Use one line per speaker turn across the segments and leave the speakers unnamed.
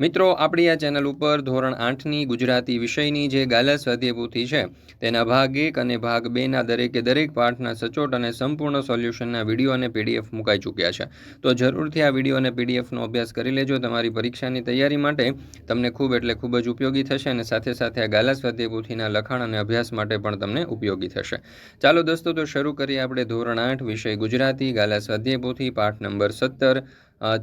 મિત્રો, આપણી આ ચેનલ ઉપર ધોરણ આઠની ગુજરાતી વિષયની જે ગાલા સ્વાધ્યાયપોથી છે, તેના ભાગ એક અને ભાગ બેના દરેકે દરેક પાઠના સચોટ અને સંપૂર્ણ સોલ્યુશનના વીડિયો અને પીડીએફ મુકાઈ ચૂક્યા છે. તો જરૂરથી આ વીડિયો અને પીડીએફનો અભ્યાસ કરી લેજો. તમારી પરીક્ષાની તૈયારી માટે તમને ખૂબ એટલે ખૂબ જ ઉપયોગી થશે અને સાથે સાથે આ ગાલા સ્વાધ્યાયપોથીના લખાણ અને અભ્યાસ માટે પણ તમને ઉપયોગી થશે. ચાલો દોસ્તો, તો શરૂ કરીએ આપણે ધોરણ આઠ વિષય ગુજરાતી ગાલા સ્વાધ્યાયપોથી પાઠ નંબર સત્તર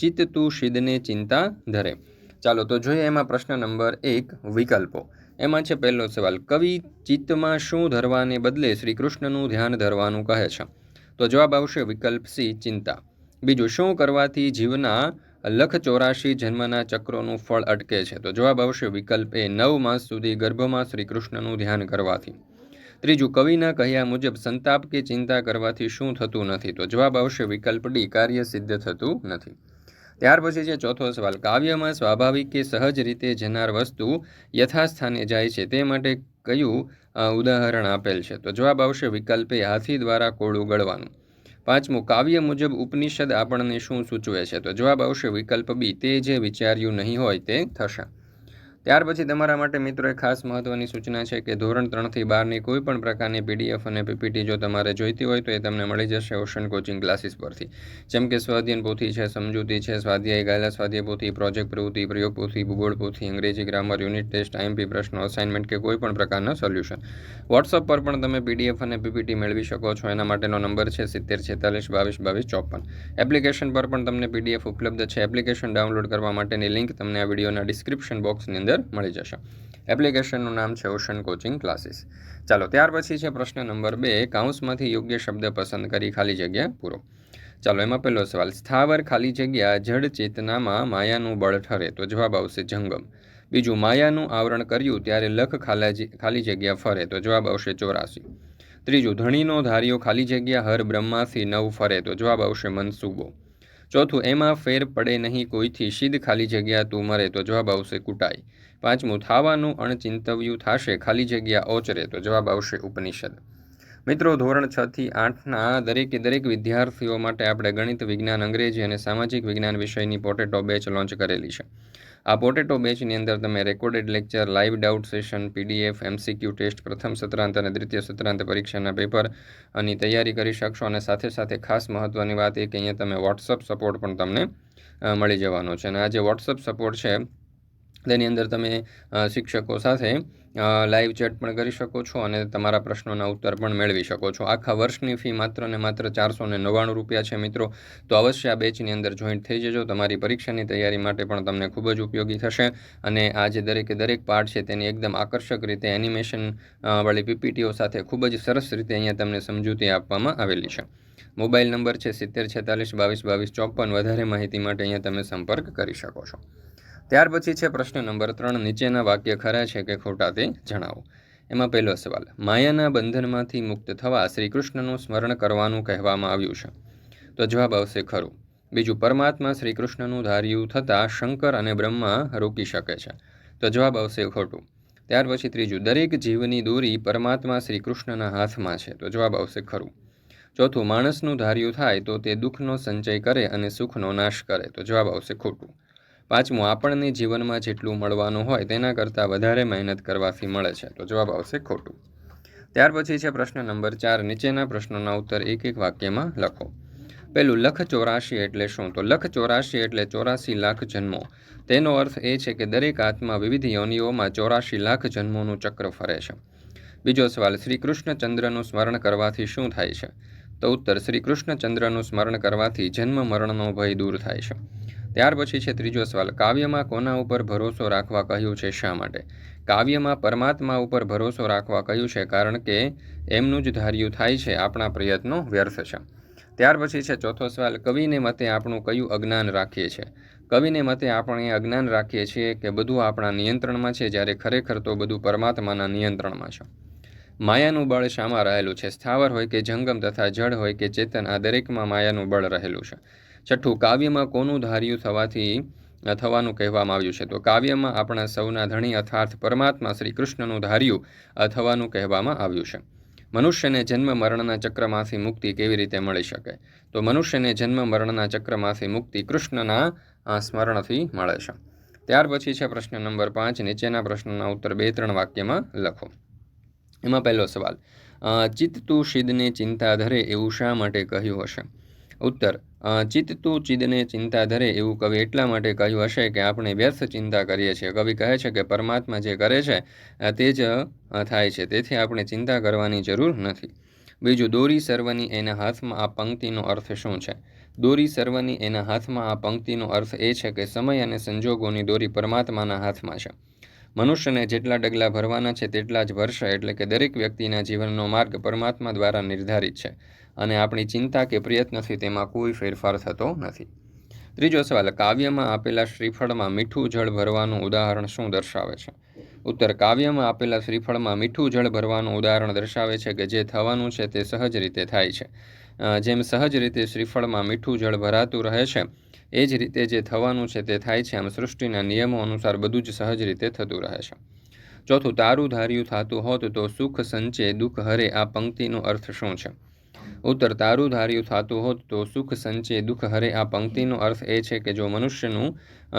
ચિત્ત તું શિદને ચિંતા ધરે. ચાલો તો જોઈએ એમાં પ્રશ્ન નંબર એક, વિકલ્પો. એમાં છે પહેલો સવાલ, કવિ ચિત્તમાં શું ધરવાને બદલે શ્રી કૃષ્ણનું ધ્યાન ધરવાનું કહે છે? તો જવાબ આવશે વિકલ્પ સી, ચિંતા. બીજું, શું કરવાથી જીવના લખ ચોરાશી જન્મના ચક્રોનું ફળ અટકે છે? તો જવાબ આવશે વિકલ્પ એ, નવ માસ સુધી ગર્ભમાં શ્રી કૃષ્ણનું ધ્યાન કરવાથી. ત્રીજું, કવિના કહ્યા મુજબ સંતાપ કે ચિંતા કરવાથી શું થતું નથી? તો જવાબ આવશે વિકલ્પ ડી, કાર્ય સિદ્ધ થતું નથી. ત્યાર પછી છે ચોથો સવાલ. કાવ્યમાં સ્વાભાવિક કે સહજ રીતે જનાર વસ્તુ યથાસ્થાને જાય છે તે માટે કયું ઉદાહરણ આપેલ છે? તો જવાબ આવશે વિકલ્પે હાથી દ્વારા કોળું ગળવાનું પાંચમું, કાવ્ય મુજબ ઉપનિષદ આપણને શું સૂચવે છે? તો જવાબ આવશે વિકલ્પ બી. તે જે વિચાર્યું નહીં હોય તે થશે. ત્યાર પછી તમારા માટે મિત્રો એક ખાસ મહત્ત્વની સૂચના છે કે ધોરણ ત્રણથી બારની કોઈ પણ પ્રકારની પીડીએફ અને પીપીટી જો તમારે જોઈતી હોય તો એ તમને મળી જશે ઓશન કોચિંગ ક્લાસીસ પરથી. જેમ કે સ્વાધ્યન પોથી છે, સમજૂતી છે, સ્વાધ્યાય ગાયલા સ્વાધ્યાય પોથી, પ્રોજેક્ટ પ્રવૃત્તિ, પ્રયોગ પોથી, ભૂગોળ પોથી, અંગ્રેજી ગ્રામર, યુનિટ ટેસ્ટ આઈએમપી પ્રશ્નો, અસાઇનમેન્ટ કે કોઈ પણ પ્રકારનો સોલ્યુશન. વોટ્સઅપ પર પણ તમે પીડીએફ અને પીપીટી મેળવી શકો છો. એના માટેનો નંબર છે સિત્તેર છેતાલીસ બાવીસ બાવીસ ચોપન. એપ્લિકેશન પર પણ તમને પીડીએફ ઉપલબ્ધ છે. એપ્લિકેશન ડાઉનલોડ કરવા માટેની લિંક તમને આ વિડીયોના ડિસ્ક્રિપ્શન બોક્સની અંદર અંદર મળી જશે. એપ્લિકેશનનું નામ છે ઓશન કોચિંગ ક્લાસીસ ચાલો, ત્યાર પછી છે પ્રશ્ન નંબર બે. કાઉન્સમાંથી યોગ્ય શબ્દ પસંદ કરી ખાલી જગ્યા પૂરો. ચાલો, એમાં પહેલો સવાલ. સ્થાવર ખાલી જગ્યા જડ ચેતનામાં માયાનું બળ ઠરે તો જવાબ આવશે જંગમ. બીજું, માયાનું આવરણ કર્યું ત્યારે લખ ખાલી ખાલી જગ્યા ફરે તો જવાબ આવશે ચોરાસી. ત્રીજું, ધણીનો ધાર્યો ખાલી જગ્યા હર બ્રહ્માથી નવ ફરે તો જવાબ આવશે મનસુબો. ચોથું, એમાં ફેર પડે નહીં કોઈથી, સીધ ખાલી જગ્યા તું મરે તો જવાબ આવશે કુટાઈ. પાંચમું, થાવાનું અણચિંતવ્યું થશે, ખાલી જગ્યા ઓચરે. તો જવાબ આવશે ઉપનિષદ. મિત્રો, ધોરણ છ થી આઠના દરેકે દરેક વિદ્યાર્થીઓ માટે આપણે ગણિત વિજ્ઞાન, અંગ્રેજી અને સામાજિક વિજ્ઞાન વિષયની પોટેટો બેચ લોન્ચ કરેલી છે. આ પોટેટો બેચની અંદર તમે recorded lecture, live doubt session, PDF, MCQ test, પ્રથમ સત્રાંત અને દ્વિતીય સત્રાંત પરીક્ષાના પેપરની તૈયારી કરી શકશો અને સાથે સાથે ખાસ મહત્ત્વની વાત એ કે અહીંયા તમે વોટ્સઅપ સપોર્ટ પણ તમને મળી જવાનો છે. અને આ જે વોટ્સઅપ સપોર્ટ છે તેની અંદર તમે શિક્ષકો સાથે લાઈવ ચેટ પણ કરી શકો છો અને તમારા પ્રશ્નોના ઉત્તર પણ મેળવી શકો છો. આખા વર્ષની ફી માત્ર ને માત્ર ચારસો ને નવ્વાણું રૂપિયા છે મિત્રો. તો અવશ્ય આ બેચની અંદર જોઈન્ટ થઈ જજો. તમારી પરીક્ષાની તૈયારી માટે પણ તમને ખૂબ જ ઉપયોગી થશે. અને આ જે દરેકે દરેક પાર્ટ છે તેની એકદમ આકર્ષક રીતે એનિમેશન વાળી પીપીટીઓ સાથે ખૂબ જ સરસ રીતે અહીંયા તમને સમજૂતી આપવામાં આવેલી છે. મોબાઈલ નંબર છે સિત્તેર છેતાલીસ બાવીસ બાવીસ ચોપન. વધારે માહિતી માટે અહીંયા તમે સંપર્ક કરી શકો છો. ત્યાર પછી છે પ્રશ્ન નંબર ત્રણ. નીચેના વાક્ય ખરા છે કે ખોટા તે જણાવો. એમાં પહેલો સવાલ, માયાના બંધનમાંથી મુક્ત થવા શ્રી કૃષ્ણનું સ્મરણ કરવાનું કહેવામાં આવ્યું છે? તો જવાબ આવશે ખરું. બીજું, પરમાત્મા શ્રી કૃષ્ણનું ધાર્યું થતાં શંકર અને બ્રહ્મા રોકી શકે છે. તો જવાબ આવશે ખોટું. ત્યાર પછી ત્રીજું, દરેક જીવની દોરી પરમાત્મા શ્રી કૃષ્ણના હાથમાં છે. તો જવાબ આવશે ખરું. ચોથું, માણસનું ધાર્યું થાય તો તે દુઃખનો સંચય કરે અને સુખનો નાશ કરે. તો જવાબ આવશે ખોટું. પાંચમું, આપણને જીવનમાં જેટલું મળવાનું હોય તેના કરતાં વધારે મહેનત કરવાથી મળે છે. તો જવાબ આવશે ખોટું. ત્યાર પછી છે પ્રશ્ન નંબર ચાર, નીચેના પ્રશ્નોના ઉત્તર એક એક વાક્યમાં લખો. પહેલું, લખ ચોરાશી એટલે શું? તો લખ ચોરાશી એટલે ચોરાશી લાખ જન્મો. તેનો અર્થ એ છે કે દરેક આત્મા વિવિધ યોનિઓમાં ચોરાશી લાખ જન્મોનું ચક્ર ફરે છે. બીજો સવાલ શ્રી કૃષ્ણચંદ્રનું સ્મરણ કરવાથી શું થાય છે? તો ઉત્તર શ્રી કૃષ્ણચંદ્રનું સ્મરણ કરવાથી જન્મ મરણનો ભય દૂર થાય છે. ત્યાર પછી છે ત્રીજો સવાલ, કાવ્યમાં કોના ઉપર ભરોસો રાખવા કહ્યું છે શા માટે? કાવ્યમાં પરમાત્મા ઉપર ભરોસો રાખવા કહ્યું છે કારણ કે એમનું જ ધાર્યું થાય છે, આપણા પ્રયત્નો વ્યર્થ છે. ત્યાર પછી છે ચોથો સવાલ, કવિને મતે આપણું કયું અજ્ઞાન રાખીએ છીએ? કવિને મતે આપણે અજ્ઞાન રાખીએ છીએ કે બધું આપણા નિયંત્રણમાં છે, જ્યારે ખરેખર તો બધું પરમાત્માના નિયંત્રણમાં છે. માયાનું બળ શામાં રહેલું છે, સ્થાવર હોય કે જંગમ તથા જળ હોય કે ચેતન, આ દરેકમાં માયાનું બળ રહેલું છે. છઠ્ઠું, કાવ્યમાં કોનું ધાર્યું થવાથી થવાનું કહેવામાં આવ્યું છે? તો કાવ્યમાં આપણા સૌના ધણી અર્થાત પરમાત્મા શ્રી કૃષ્ણનું ધાર્યું થવાનું કહેવામાં આવ્યું છે. મનુષ્યને જન્મ મરણના ચક્રમાંથી મુક્તિ કેવી રીતે મળી શકે? તો મનુષ્યને જન્મ મરણના ચક્રમાંથી મુક્તિ કૃષ્ણના સ્મરણથી મળે છે. ત્યાર પછી છે પ્રશ્ન નંબર પાંચ, નીચેના પ્રશ્નના ઉત્તર બે, ત્રણ વાક્યમાં લખો. એમાં પહેલો સવાલ ચિત્ત શિદને ચિંતા ધરે એવું શા માટે કહ્યું હશે? ઉત્તર ચિત્ત ચિદને ચિંતા ધરે એવું કવિ એટલા માટે કહ્યું હશે કે આપણે વ્યર્થ ચિંતા કરીએ છીએ. કવિ કહે છે કે પરમાત્મા જે કરે છે તે જ થાય છે. તેથી આપણે ચિંતા કરવાની જરૂર નથી. બીજું, દોરી સર્વની એના હાથમાં આ પંક્તિનો અર્થ શું છે? દોરી સર્વની એના હાથમાં આ પંક્તિનો અર્થ એ છે કે સમય અને સંજોગોની દોરી પરમાત્માના હાથમાં છે. મનુષ્યને જેટલા ડગલા ભરવાના છે, તેટલા જ ભરશે. એટલે કે દરેક વ્યક્તિના જીવનનો માર્ગ પરમાત્મા દ્વારા નિર્ધારિત છે. અને આપણી ચિંતા કે પ્રયત્નથી તેમાં કોઈ ફેરફાર થતો નથી. ત્રીજો સવાલ, કાવ્યમાં આપેલા શ્રીફળમાં મીઠું જળ ભરવાનું ઉદાહરણ શું દર્શાવે છે? ઉત્તર, કાવ્યમાં આપેલા શ્રીફળમાં મીઠું જળ ભરવાનું ઉદાહરણ દર્શાવે છે કે જે થવાનું છે તે સહજ રીતે થાય છે. જેમ સહજ રીતે શ્રીફળમાં મીઠું જળ ભરાતું રહે છે, એ જ રીતે જે થવાનું છે તે થાય છે, આમ સૃષ્ટિના નિયમો અનુસાર બધું જ સહજ રીતે થતું રહે છે. ચોથું, તારું ધાર્યું થતું હોત તો સુખ સંચે દુઃખ હરે આ પંક્તિનો અર્થ શું છે? ઉત્તર તારું ધાર્યું થતું હોત તો સુખ સંચે દુઃખ, હરે આ પંક્તિનો અર્થ એ છે કે જો મનુષ્યનું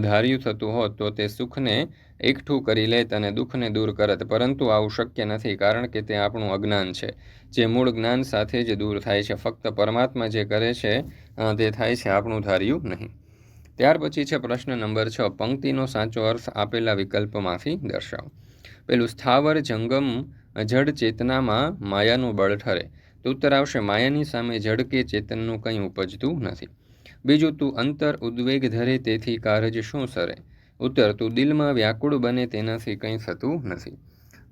ધાર્યું થતું હોત તો તે સુખને એકઠું કરી લેત અને દુઃખને દૂર કરત. પરંતુ આવું શક્ય નથી કારણ કે તે આપણું અજ્ઞાન છે. જે મૂળ જ્ઞાન સાથે જ દૂર થાય છે. ફક્ત પરમાત્મા જે કરે છે તે થાય છે આપણું ધાર્યું નહીં. ત્યાર પછી છે પ્રશ્ન નંબર છ. પંક્તિનો સાચો અર્થ આપેલા વિકલ્પમાંથી દર્શાવો. પેલું, સ્થાવર જંગમ જડ ચેતનામાં માયાનું બળ ઠરે. તો ઉત્તર આવશે, માયાની સામે જડ કે ચેતનનું કંઈ ઉપજતું નથી. બીજું, તું અંતર ઉદ્વેગ ધરે તેથી કારજ શું સરે? ઉત્તર, તું દિલમાં વ્યાકુળ બને તેનાથી કંઈ થતું નથી.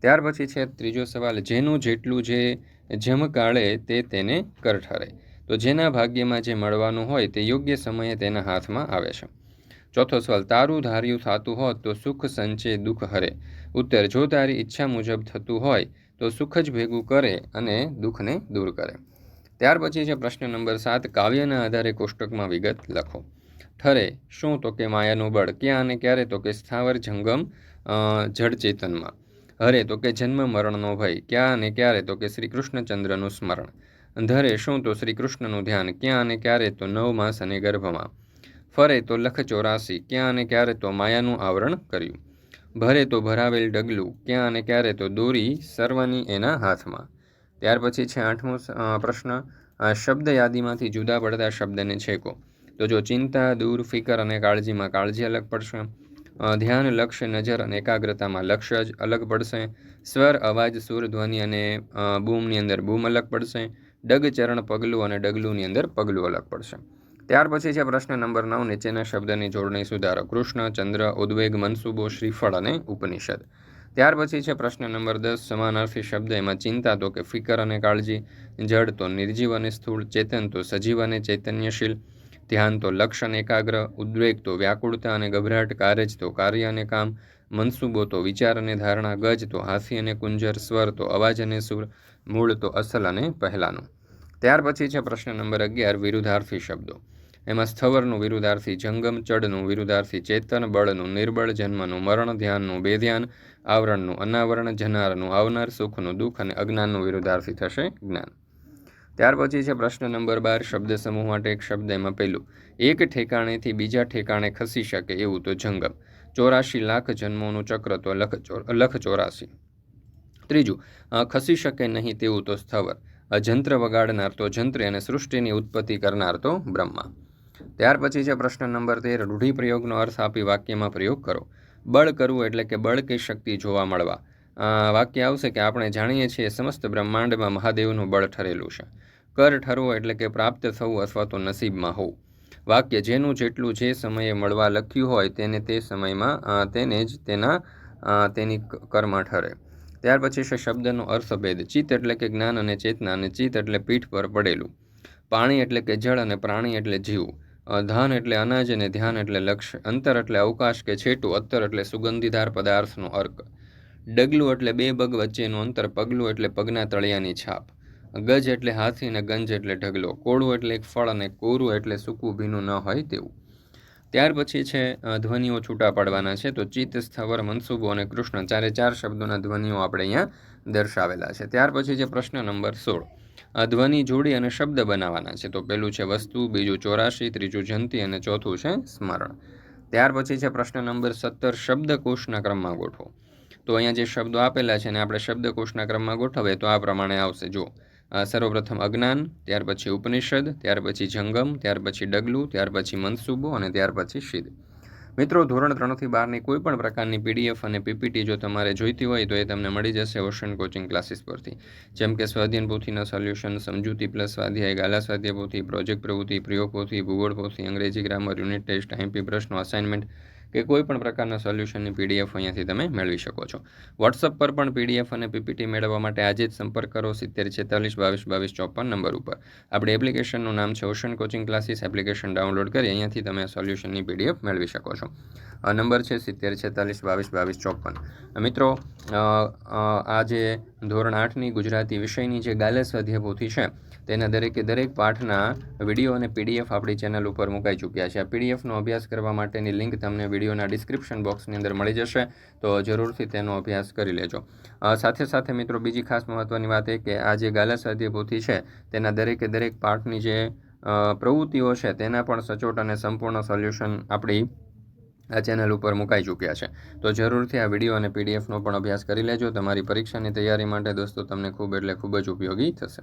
ત્યાર પછી છે ત્રીજો સવાલ, જેનું જેટલું જે જમકાળે તે તેને કર ઠરે. તો જેના ભાગ્યમાં જે મળવાનું હોય તે યોગ્ય સમયે તેના હાથમાં આવે છે. ચોથો સવાલ, તારું ધાર્યું થતું હોત તો સુખ સંચે દુઃખ હરે. ઉત્તર, જો તારી ઈચ્છા મુજબ થતું હોય તો સુખ જ ભેગું કરે અને દુઃખને દૂર કરે. ત્યાર પછી છે પ્રશ્ન નંબર સાત, કાવ્યના આધારે કોષ્ટકમાં વિગત લખો. ઠરે, શું તો કે માયાનું બળ? ક્યાં અને ક્યારે તો કે સ્થાવર જંગમ જડચેતનમાં હરે તો કે જન્મ મરણનો ભય? ક્યાં અને ક્યારે તો કે શ્રી કૃષ્ણચંદ્રનું સ્મરણ? ધરે, શું તો શ્રી કૃષ્ણનું ધ્યાન? ક્યાં અને ક્યારે તો નવ માસ અને ગર્ભમાં? ફરે તો લખ ચોરાસી ક્યાં અને ક્યારે તો માયાનું આવરણ કર્યું? ભરે તો ભરાવેલ ડગલું ક્યાં અને ક્યારે તો દોરી સર્વની એના હાથમાં. ત્યાર પછી છે આઠમો પ્રશ્ન. શબ્દ યાદીમાંથી જુદા પડતા શબ્દને છેકો. તો જો ચિંતા, દૂર, ફિકર અને કાળજીમાં કાળજી અલગ પડશે. ધ્યાન, લક્ષ્ય, નજર અને એકાગ્રતામાં લક્ષ્ય જ અલગ પડશે. સ્વર, અવાજ, સુર, ધ્વનિ અને બૂમની અંદર બૂમ અલગ પડશે. ડગ, ચરણ, પગલું અને ડગલુંની અંદર પગલું અલગ પડશે. ત્યાર પછી છે પ્રશ્ન નંબર નવ, નીચેના શબ્દની જોડણી સુધારો. કૃષ્ણ, ચંદ્ર, ઉદ્વેગ, મનસુબો, શ્રીફળ અને ઉપનિષદ. ત્યાર પછી છે પ્રશ્ન નંબર દસ, સમાનાર્થી શબ્દ, એમાં ચિંતા તો કે ફિકર અને કાળજી, જડ તો નિર્જીવ અને સ્થૂળ, ચેતન તો સજીવ અને ચૈતન્યશીલ, ધ્યાન તો લક્ષ અને એકાગ્ર, ઉદ્વેગ તો વ્યાકુળતા અને ગભરાટ, કારજ તો કાર્ય અને કામ, મનસુબો તો વિચાર અને ધારણા, ગજ તો હાસી અને કુંજર, સ્વર તો અવાજ અને સુર, મૂળ તો અસલ અને પહેલાંનું. ત્યાર પછી છે પ્રશ્ન નંબર અગિયાર, વિરુદ્ધાર્થી શબ્દો. એમાં સ્થવરનું વિરુદ્ધાર્થી, જંગમ ચડનું વિરુદ્ધાર્થી, ચેતન બળનું, નિર્બળ જન્મનું, મરણ ધ્યાનનું, બેધ્યાન આવરણનું, અનાવરણ જનારનું, આવનાર સુખનું, દુઃખ અને અજ્ઞાનનું વિરુદ્ધાર્થી થશે જ્ઞાન. ત્યાર પછી છે પ્રશ્ન નંબર બાર, શબ્દ સમૂહ માટે એક શબ્દ એમાં પહેલું. એક ઠેકાણેથી બીજા ઠેકાણે ખસી શકે એવું તો જંગમ. ચોરાશી લાખ જન્મોનું ચક્ર તો લખ લખ ચોરાશી. ત્રીજું ખસી શકે નહીં તેવું તો સ્થવર. જંત્ર વગાડનાર તો જંત્રી અને સૃષ્ટિની ઉત્પત્તિ કરનાર તો બ્રહ્મા. ત્યાર પછી છે પ્રશ્ન નંબર તેર, રૂઢિપ્રયોગનો અર્થ આપી વાક્યમાં પ્રયોગ કરો. બળ કરવું એટલે કે બળ કે શક્તિ જોવા મળવા. વાક્ય આવશે કે આપણે જાણીએ છીએ સમસ્ત બ્રહ્માંડમાં મહાદેવનું બળ ઠરેલું છે. કર ઠરવો એટલે કે પ્રાપ્ત થવું અથવા તો નસીબમાં હોવું. વાક્ય જેનું જેટલું જે સમયે મળવા લખ્યું હોય તેને તે સમયમાં તેને જ તેના તેની કર્મ ઠરે. ત્યાર પછી છે શબ્દનો અર્થભેદ. ચિત્ત એટલે કે જ્ઞાન અને ચેતના અને ચિત્ત એટલે પીઠ પર પડેલું. પાણી એટલે કે જળ અને પ્રાણી એટલે જીવ. ધાન એટલે અનાજ અને ધ્યાન એટલે લક્ષ્ય, અંતર એટલે અવકાશ કે છેટું, અત્તર એટલે સુગંધીધાર પદાર્થનો અર્ક. ડગલું એટલે બે પગ વચ્ચેનું અંતર, પગલું એટલે પગના તળિયાની છાપ. ગજ એટલે હાથી અને ગંજ એટલે ઢગલો. કોળું એટલે એક ફળ અને કોરું એટલે સૂકું ભીનું ન હોય તેવું. ત્યાર પછી છે ધ્વનિઓ છૂટા પાડવાના છે, તો ચિત્ત, સ્થવર, મનસુબો અને કૃષ્ણ ચારે ચાર શબ્દોના ધ્વનિઓ આપણે અહીંયા દર્શાવેલા છે. ત્યાર પછી છે પ્રશ્ન નંબર સોળ. ધ્વનિ જોડી અને શબ્દ બનાવવાના છે. તો પહેલું છે વસ્તુ, બીજું ચોરાશી, ત્રીજું જંતી અને ચોથું છે સ્મરણ. ત્યાર પછી છે પ્રશ્ન નંબર સત્તર, શબ્દકોશના ક્રમમાં ગોઠવો. તો અહીંયા જે શબ્દો આપેલા છે ને આપણે શબ્દકોશના ક્રમમાં ગોઠવીએ તો આ પ્રમાણે આવશે. જો સર્વપ્રથમ અજ્ઞાન, ત્યાર પછી ઉપનિષદ, ત્યાર પછી જંગમ, ત્યાર પછી ડગલું, ત્યાર પછી મનસુબો અને ત્યાર પછી શિદ. મિત્રો, ધોરણ ત્રણથી બારની કોઈ પણ પ્રકારની પીડીએફ અને પીપીટી જો તમારે જોઈતી હોય તો એ તમને મળી જશે ઓશન કોચિંગ ક્લાસીસ પરથી. જેમ કે સ્વાધ્યન પોથીના સોલ્યુશન, સમજૂતી પ્લસ સ્વાધ્યાય ગાલા સ્વાધ્યાય પોથી પ્રોજેક્ટ પ્રવૃત્તિ પ્રયોગ પોથી ભૂગોળ પોથી અંગ્રેજી ગ્રામર, યુનિટ ટેસ્ટ, આઈએમપી પ્રશ્નો, અસાઇનમેન્ટ કે કોઈ પણ પ્રકારના સોલ્યુશનની પીડીએફ અહીંયાથી તમે મેળવી શકો છો. વોટ્સઅપ પર પણ પીડીએફ અને પીપીટી મેળવવા માટે આજે જ સંપર્ક કરો સિત્તેર છેતાલીસ બાવીસ બાવીસ ચોપન નંબર ઉપર. આપણી એપ્લિકેશનનું નામ છે Ocean Coaching Classes. Application download કરી અહીંયાથી તમે સોલ્યુશનની પીડીએફ મેળવી શકો છો. આ નંબર છે સિત્તેર છેતાલીસ બાવીસ બાવીસ ચોપન. મિત્રો આ જે ધોરણ આઠની ગુજરાતી વિષયની જે ગાલે સ્વાધ્યાય છે તેના દરેકે દરેક પાઠના વીડિયો અને પીડીએફ આપણી ચેનલ ઉપર મુકાઈ ચૂક્યા છે. આ પીડીએફનો અભ્યાસ કરવા માટેની લિંક તમને વિડીયોના ડિસ્ક્રિપ્શન બોક્સની અંદર મળી જશે, તો જરૂરથી તેનો અભ્યાસ કરી લેજો. સાથે સાથે મિત્રો બીજી ખાસ મહત્ત્વની વાત એ કે આ જે ગાલા સ્વાધ્યાય પોથી છે, તેના દરેકે દરેક પાઠની જે પ્રવૃત્તિઓ છે, તેના પણ સચોટ અને સંપૂર્ણ સોલ્યુશન આપણી આ ચેનલ ઉપર મુકાઈ ચૂક્યા છે. તો જરૂરથી આ વીડિયો અને પીડીએફનો પણ અભ્યાસ કરી લેજો. તમારી પરીક્ષાની તૈયારી માટે દોસ્તો, તમને ખૂબ એટલે ખૂબ જ ઉપયોગી થશે.